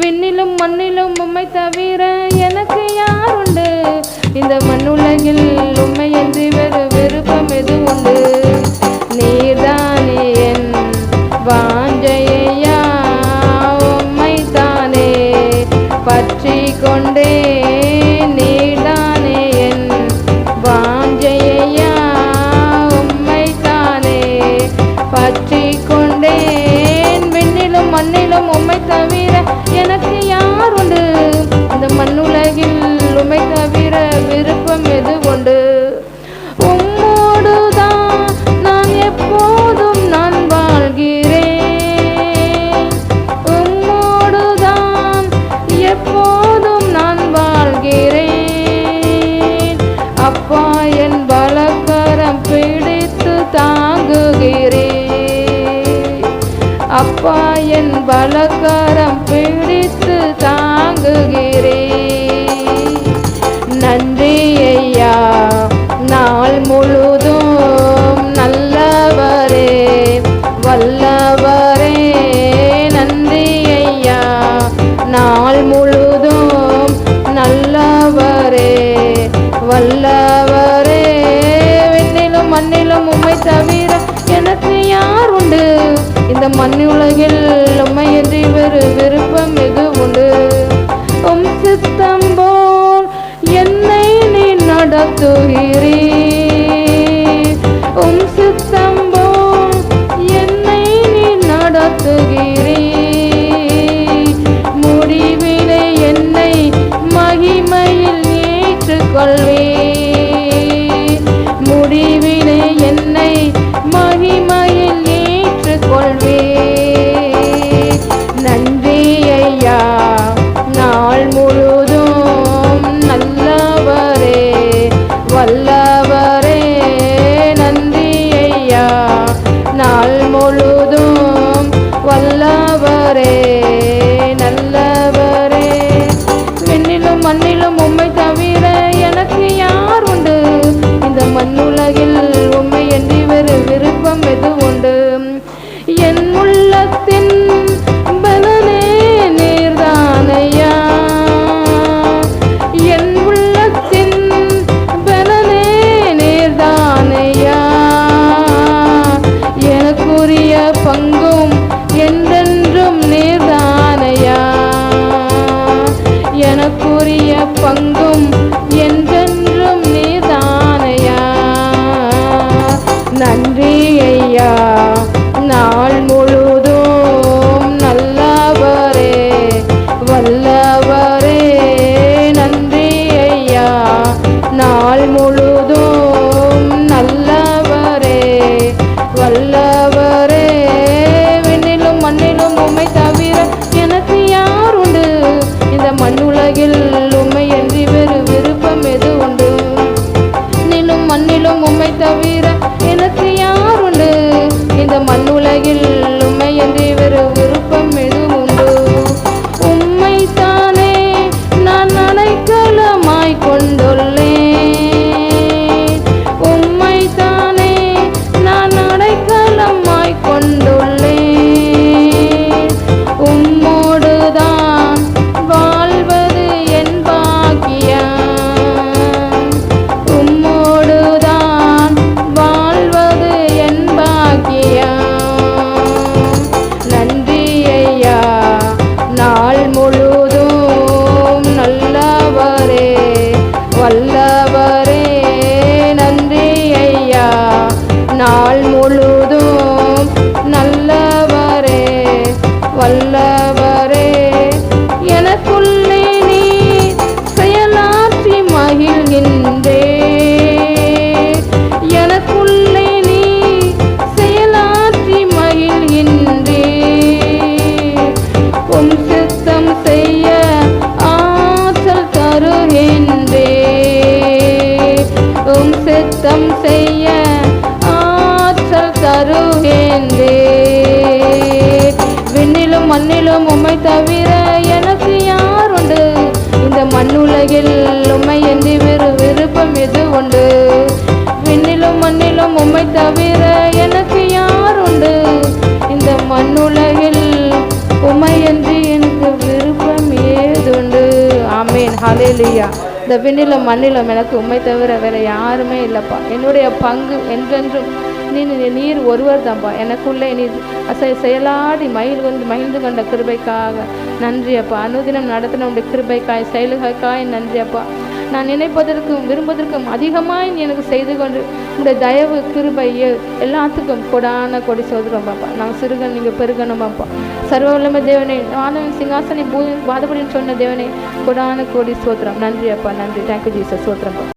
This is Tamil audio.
விண்ணிலும் மண்ணிலும் உம்மை தவிர எனக்கு யார் உண்டு இந்த மண்ணுலகில் உண்மை என்று வெறு விருப்பம் எது உண்டு பிடித்து தாங்குகிறேன் அப்பா என் பலக்கரம் பிடித்து தாங்குகிறேன் தவிர எனக்கு யார் உண்டு இந்த மண் உலகில் உண்மை என்று வேறு விருப்பம் எது உண்டு? உம் சித்தம் போல் என்னை நீ நடத்துகிறீ வல்லவரே நன்றி ஐயா நாள் முழுதும் வல்லவரே நல்லவரே. விண்ணிலும் மண்ணிலும் உம்மை தவிர எனக்கு யார் உண்டு? இந்த மண்ணுலகில் உம்மை என்று வேறு விருப்பம் எது உண்டு? என் உள்ளத்தின் பங்கும் வல்லவரே எனக்குள்ளே நீ செயலாற்றி மகிழ்கின்றே. எனக்குள்ளே நீ செயலாற்றி மகிழ்கின்றே. உன் சித்தம் செய்ய ஆற்றல் தருகின்றே. உன் சித்தம் செய்ய ஆற்றல் தருகின்றே. மண்ணிலும் உம்மை தவிர எனக்கு யார் உண்டு இந்த மண்ணுலகில் உம்மை என்று வேறு விருப்பம் எது உண்டு? விண்ணிலும் மண்ணிலும் உம்மை தவிர எனக்கு யார் உண்டு இந்த மண்ணுலகில் உம்மை என்று எனக்கு விருப்பம் ஹalleluya. இந்த விண்ணிலும் மண்ணிலும் எனக்கு உண்மை தவிர வேற யாருமே இல்லைப்பா. என்னுடைய பங்கு என்றென்றும் நீ நீர் ஒருவர் தான்ப்பா எனக்குள்ளே நீ அசை செயலாடி மயில் கொண்டு மகிழ்ந்து கொண்ட கிருபைக்காக. நன்றி அப்பா. அனுதினம் நடத்தின உடைய கிருபைக்காய் செயலுகைக்காய் நன்றி அப்பா. நான் நினைப்பதற்கும் விரும்புவதற்கும் அதிகமாக நீ எனக்கு செய்து கொண்டு உடைய தயவு கிருபை எல்லாத்துக்கும் கொடான கொடி சோதரம் பாப்பா நான் சிறுகன் நீங்கள் பெருகணும் பாப்பா சர்வ வல்லமை தேவனே வாதவன் சிங்காசனை பூ வாதபடின்னு சொன்ன தேவனே கொடான கொடி சோத்திரம் நன்றி அப்பா நன்றி. தேங்க்யூ ஜீசஸ் சோத்திரம்